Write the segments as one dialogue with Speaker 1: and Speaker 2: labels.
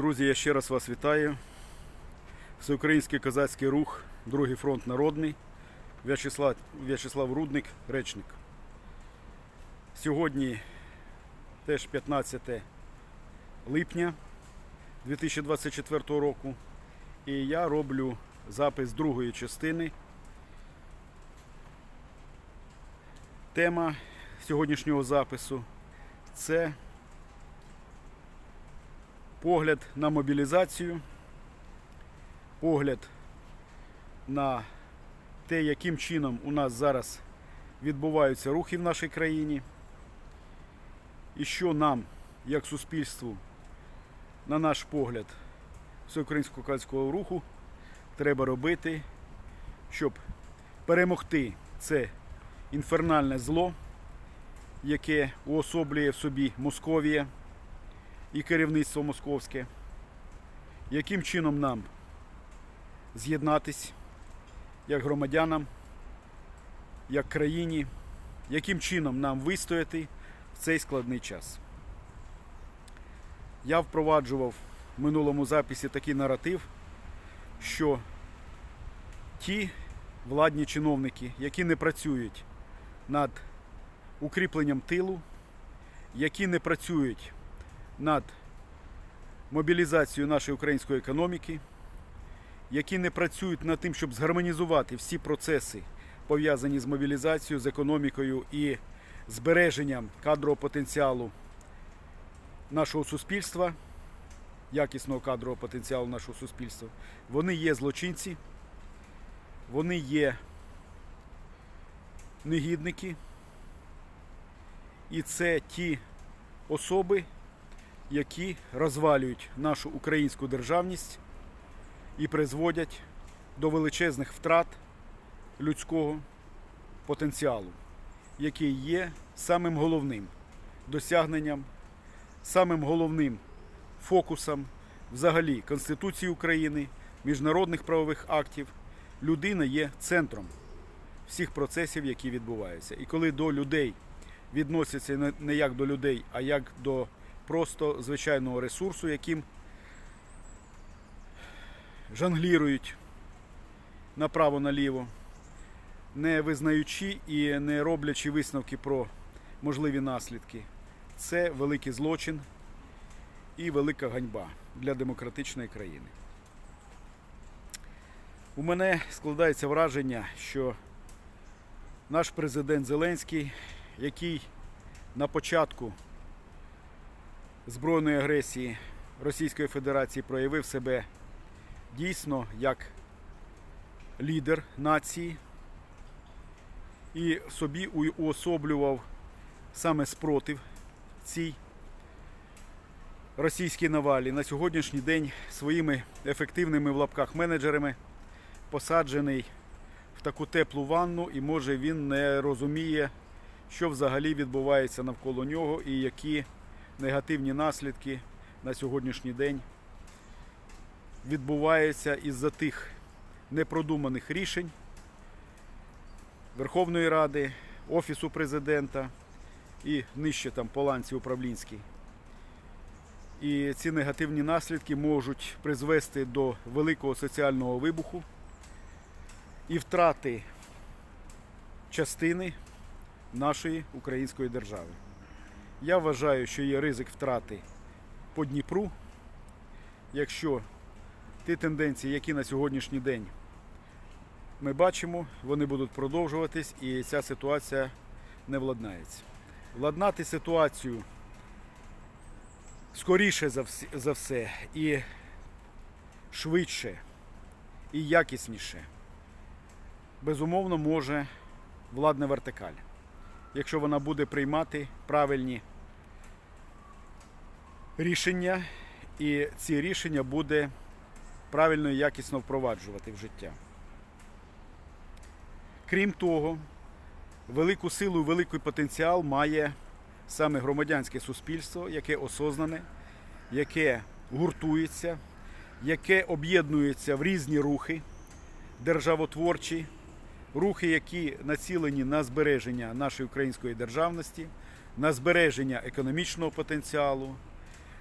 Speaker 1: Друзі, я ще раз вас вітаю. Всеукраїнський козацький рух, Другий фронт народний, В'ячеслав, В'ячеслав Рудник, речник. Сьогодні теж 15 липня 2024 року. І я роблю запис другої частини. Тема сьогоднішнього запису це погляд на мобілізацію, погляд на те, яким чином у нас зараз відбуваються рухи в нашій країні, і що нам, як суспільству, на наш погляд, всеукраїнського козацького руху, треба робити, щоб перемогти це інфернальне зло, яке уособлює в собі Московія і керівництво московське, яким чином нам з'єднатись як громадянам, як країні, яким чином нам вистояти в цей складний час. Я впроваджував в минулому записі такий наратив, що ті владні чиновники, які не працюють над укріпленням тилу, які не працюють над мобілізацією нашої української економіки, які не працюють над тим, щоб згармонізувати всі процеси, пов'язані з мобілізацією, з економікою і збереженням кадрового потенціалу нашого суспільства, якісного кадрового потенціалу нашого суспільства, вони є злочинці, вони є негідники. І це ті особи, які розвалюють нашу українську державність і призводять до величезних втрат людського потенціалу, який є самим головним досягненням, самим головним фокусом взагалі Конституції України, міжнародних правових актів. Людина є центром всіх процесів, які відбуваються. І коли до людей відносяться не- як до людей, а як до просто звичайного ресурсу, яким жонглірують направо-наліво, не визнаючи і не роблячи висновки про можливі наслідки. Це великий злочин і велика ганьба для демократичної країни. У мене складається враження, що наш президент Зеленський, який на початку збройної агресії Російської Федерації проявив себе дійсно як лідер нації і собі уособлював саме спротив цій російській навалі. На сьогоднішній день своїми ефективними в лапках менеджерами посаджений в таку теплу ванну, і може він не розуміє, що взагалі відбувається навколо нього і які негативні наслідки на сьогоднішній день відбуваються із-за тих непродуманих рішень Верховної Ради, Офісу президента і нижче там по ланці управлінській. І ці негативні наслідки можуть призвести до великого соціального вибуху і втрати частини нашої української держави. Я вважаю, що є ризик втрати по Дніпру, якщо ті тенденції, які на сьогоднішній день ми бачимо, вони будуть продовжуватись і ця ситуація не владнається. Владнати ситуацію скоріше за все і швидше і якісніше, безумовно, може владна вертикаль, якщо вона буде приймати правильні рішення, і ці рішення буде правильно і якісно впроваджувати в життя. Крім того, велику силу великий потенціал має саме громадянське суспільство, яке осознане, яке гуртується, яке об'єднується в різні рухи державотворчі, рухи, які націлені на збереження нашої української державності, на збереження економічного потенціалу,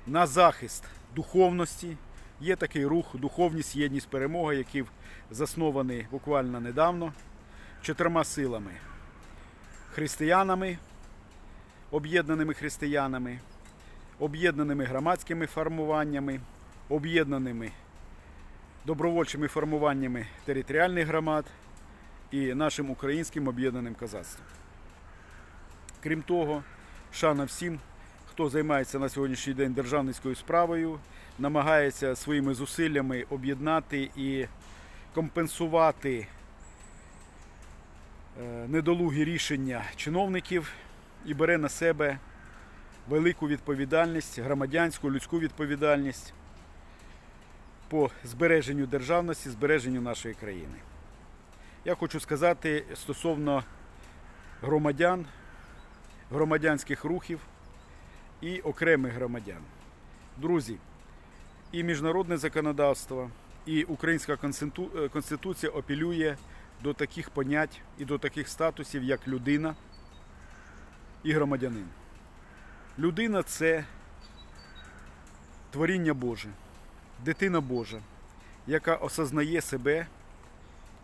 Speaker 1: на захист духовності. Є такий рух Духовність, єдність, перемога, який заснований буквально недавно чотирма силами: християнами, об'єднаними християнами, об'єднаними громадськими формуваннями, об'єднаними добровольчими формуваннями територіальних громад і нашим українським об'єднаним козацтвом. Крім того, шана всім, хто займається на сьогоднішній день державницькою справою, намагається своїми зусиллями об'єднати і компенсувати е, недолугі рішення чиновників і бере на себе велику відповідальність, громадянську, людську відповідальність по збереженню державності, збереженню нашої країни. Я хочу сказати стосовно громадян, громадянських рухів і окремих громадян. Друзі, і міжнародне законодавство, і Українська е, Конституція апелює до таких понять і до таких статусів, як людина і громадянин. Людина це творіння Боже, дитина Божа, яка осознає себе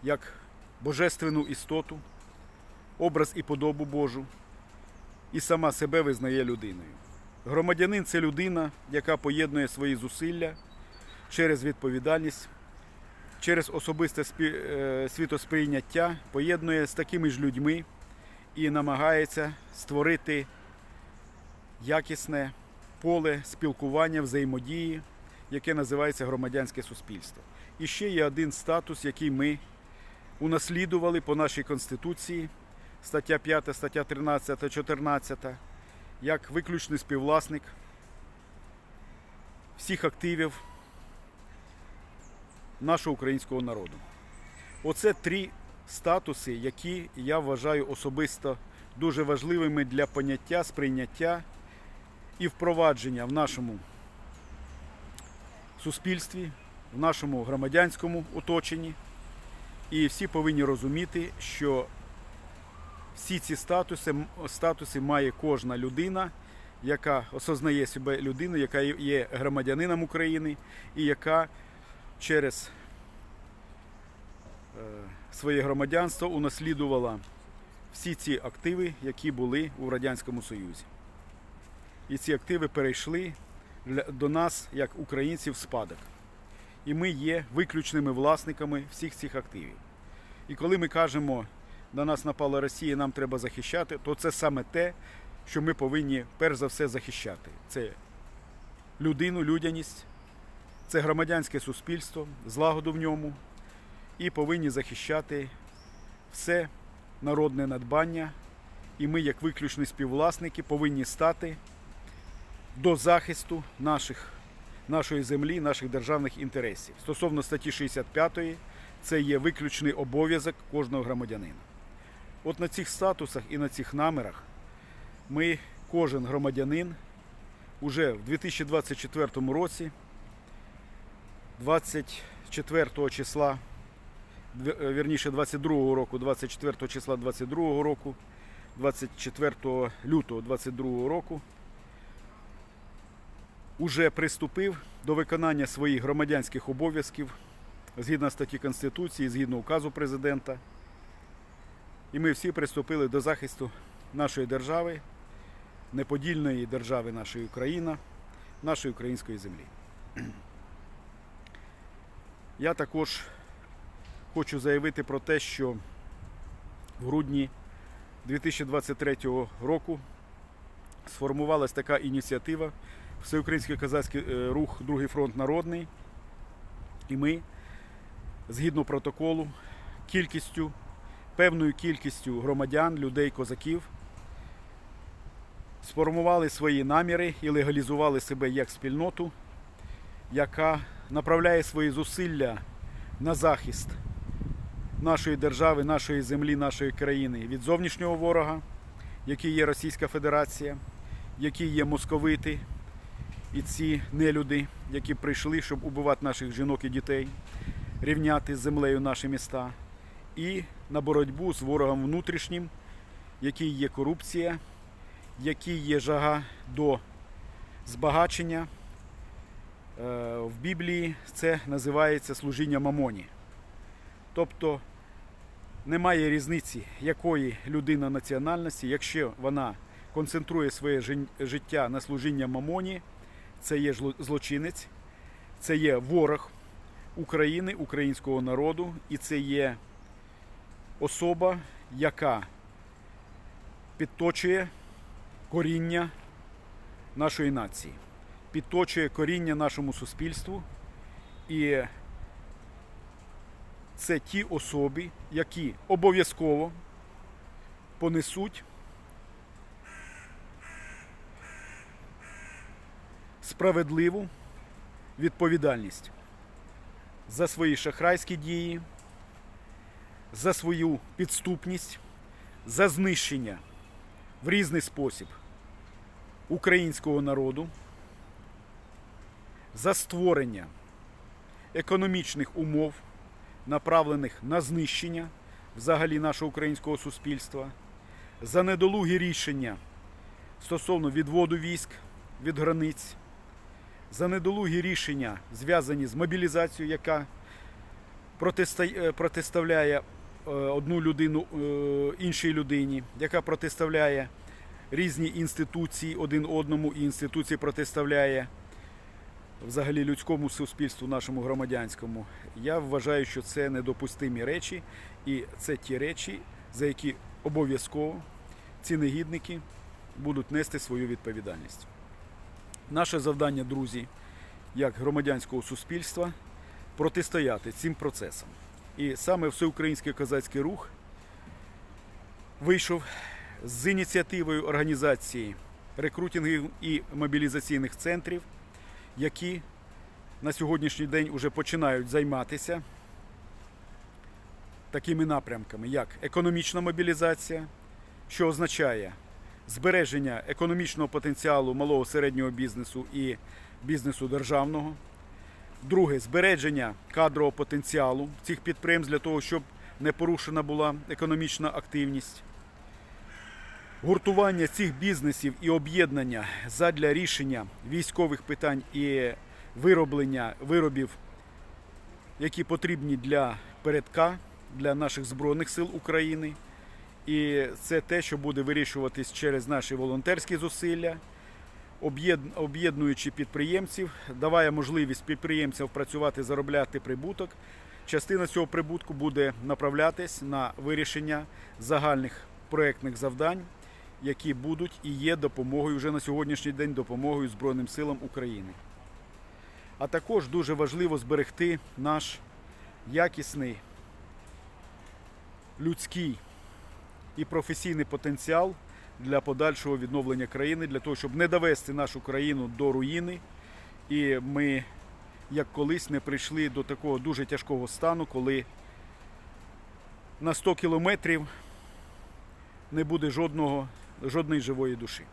Speaker 1: як божественну істоту, образ і подобу Божу, і сама себе визнає людиною. Громадянин це людина, яка поєднує свої зусилля через відповідальність, через особисте е, світосприйняття, поєднує з такими ж людьми і намагається створити якісне поле спілкування, взаємодії, яке називається громадянське суспільство. І ще є один статус, який ми унаслідували по нашій Конституції, стаття 5, стаття 13, 14, як виключний співвласник всіх активів нашого українського народу. Оце три статуси, які я вважаю особисто дуже важливими для поняття, сприйняття і впровадження в нашому суспільстві, в нашому громадянському оточенні. І всі повинні розуміти, що всі ці статуси, статуси має кожна людина, яка осознає себе людиною, яка є громадянином України і яка через е, своє громадянство унаслідувала всі ці активи, які були у Радянському Союзі. І ці активи перейшли до нас, як українців, в спадок. І ми є виключними власниками всіх цих активів. І коли ми кажемо, на нас напала Росія, нам треба захищати, то це саме те, що ми повинні перш за все захищати. Це людину, людяність, це громадянське суспільство, злагоду в ньому, і повинні захищати все народне надбання. І ми, як виключні співвласники, повинні стати до захисту наших, нашої землі, наших державних інтересів. Стосовно статті 65, це є виключний обов'язок кожного громадянина. От на цих статусах і на цих намірах ми, кожен громадянин, уже в 2024 році, 24 числа, е, вірніше 22 року, 24 числа 22 року, 24 лютого 22 року, уже приступив до виконання своїх громадянських обов'язків згідно статті Конституції, згідно указу президента. І ми всі приступили до захисту нашої держави, неподільної держави нашої Україна, нашої української землі. Я також хочу заявити про те, що в грудні 2023 року сформувалась така ініціатива Всеукраїнський козацький е, рух Другий фронт народний. І ми, згідно протоколу, кількістю, певною кількістю громадян, людей, козаків, сформували свої наміри і легалізували себе як спільноту, яка направляє свої зусилля на захист нашої держави, нашої землі, нашої країни від зовнішнього ворога, який є Російська Федерація, які є московити і ці нелюди, які прийшли, щоб убивати наших жінок і дітей, рівняти з землею наші міста, і на боротьбу з ворогом внутрішнім, який є корупція, який є жага до збагачення, Е, В Біблії це називається служіння мамоні. Тобто немає різниці, якої людина національності, якщо вона концентрує своє життя на служіння мамоні, це є злочинець, це є ворог України, українського народу, і це є особа, яка підточує коріння нашої нації, підточує коріння нашому суспільству. І це ті особи, які обов'язково понесуть справедливу відповідальність за свої шахрайські дії, за свою підступність, за знищення в різний спосіб українського народу, за створення економічних умов, направлених на знищення взагалі нашого українського суспільства, за недолугі рішення стосовно відводу військ від границь, за недолугі рішення, зв'язані з мобілізацією, яка е, протиставляє одну людину е, іншій людині, яка протиставляє різні інституції один одному, і інституції протиставляє взагалі людському суспільству, нашому громадянському. Я вважаю, що це недопустимі речі, і це ті речі, за які обов'язково ці негідники будуть нести свою відповідальність. Наше завдання, друзі, як громадянського суспільства, протистояти цим процесам. І саме всеукраїнський козацький рух вийшов з ініціативою організації рекрутингів і мобілізаційних центрів, які на сьогоднішній день вже починають займатися такими напрямками, як економічна мобілізація, що означає збереження економічного потенціалу малого середнього бізнесу і бізнесу державного. Друге збереження кадрового потенціалу цих підприємств для того, щоб не порушена була економічна активність. Гуртування цих бізнесів і об'єднання задля рішення військових питань і вироблення виробів, які потрібні для передка, для наших Збройних сил України. І це те, що буде вирішуватись через наші волонтерські зусилля, об'єднуючи підприємців, даває можливість підприємцям працювати, заробляти прибуток. Частина цього прибутку буде направлятись на вирішення загальних проєктних завдань, які будуть і є допомогою вже на сьогоднішній день допомогою Збройним силам України. А також дуже важливо зберегти наш якісний людський і професійний потенціал для подальшого відновлення країни, для того, щоб не довести нашу країну до руїни. І ми, як колись, не прийшли до такого дуже тяжкого стану, коли на 100 кілометрів не буде жодного, жодної живої душі.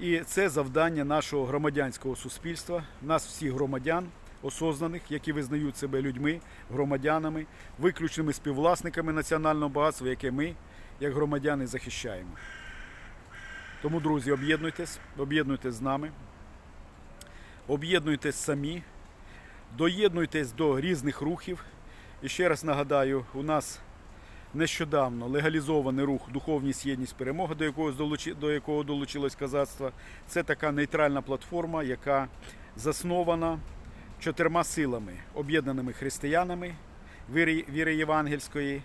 Speaker 1: І це завдання нашого громадянського суспільства, нас всіх громадян, осознаних, які визнають себе людьми, громадянами, виключними співвласниками національного багатства, яке ми, як громадяни, захищаємо. Тому, друзі, об'єднуйтесь, об'єднуйтесь з нами, об'єднуйтесь самі, доєднуйтесь до різних рухів. І ще раз нагадаю, у нас нещодавно легалізований рух Духовність, єдність, перемога, до якого, до якого долучилось казацтво. Це така нейтральна платформа, яка заснована чотирма силами, об'єднаними християнами віри, віри євангельської,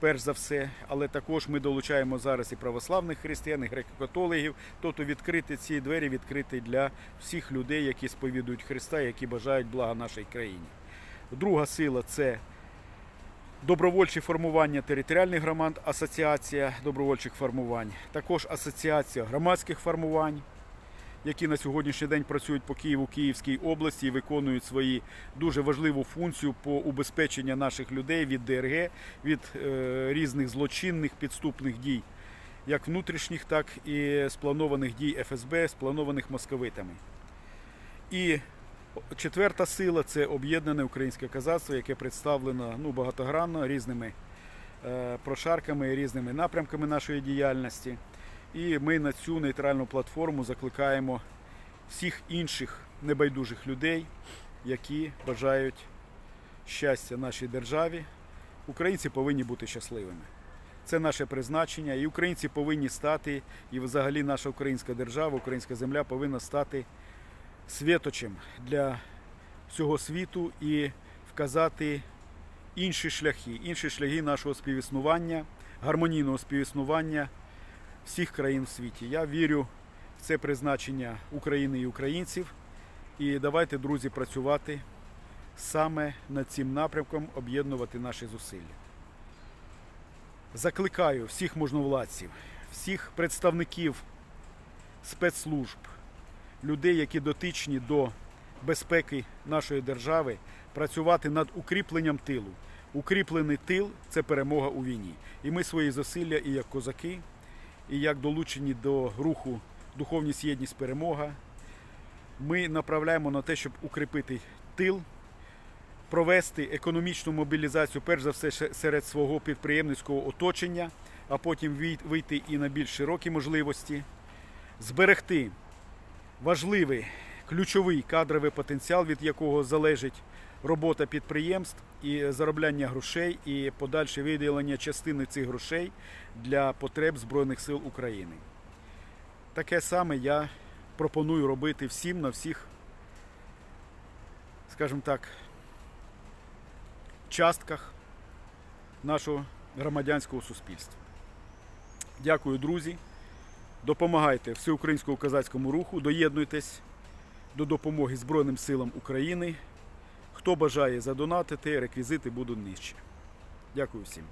Speaker 1: перш за все, але також ми долучаємо зараз і православних християн, і греко-католиків, тобто відкрити ці двері відкриті для всіх людей, які сповідують Христа, які бажають блага нашій країні. Друга сила це добровольчі формування територіальних громад, асоціація добровольчих формувань, також асоціація громадських формувань, які на сьогоднішній день працюють по Києву, Київській області і виконують свої дуже важливу функцію по убезпеченню наших людей від ДРГ, від е, різних злочинних підступних дій, як внутрішніх, так і спланованих дій ФСБ, спланованих московитами. І четверта сила це об'єднане українське казацтво, яке представлено ну, багатогранно різними е, прошарками, різними напрямками нашої діяльності. І ми на цю нейтральну платформу закликаємо всіх інших небайдужих людей, які бажають щастя нашій державі. Українці повинні бути щасливими. Це наше призначення, і українці повинні стати, і взагалі наша українська держава, українська земля повинна стати світочем для всього світу і вказати інші шляхи, інші шляхи нашого співіснування, гармонійного співіснування всіх країн в світі. Я вірю в це призначення України і українців. І давайте, друзі, працювати саме над цим напрямком, об'єднувати наші зусилля. Закликаю всіх можновладців, всіх представників спецслужб, людей, які дотичні до безпеки нашої держави, працювати над укріпленням тилу. Укріплений тил це перемога у війні. І ми свої зусилля, і як козаки, і як долучені до руху Духовність, єдність, перемога, ми направляємо на те, щоб укріпити тил, провести економічну мобілізацію, перш за все, серед свого підприємницького оточення, а потім вийти і на більш широкі можливості, зберегти важливий ключовий кадровий потенціал, від якого залежить робота підприємств і заробляння грошей, і подальше виділення частини цих грошей для потреб Збройних сил України. Таке саме я пропоную робити всім на всіх, скажімо так, частках нашого громадянського суспільства. Дякую, друзі. Допомагайте всеукраїнському козацькому руху, доєднуйтесь до допомоги Збройним силам України. Хто бажає задонатити, реквізити будуть нижче. Дякую всім.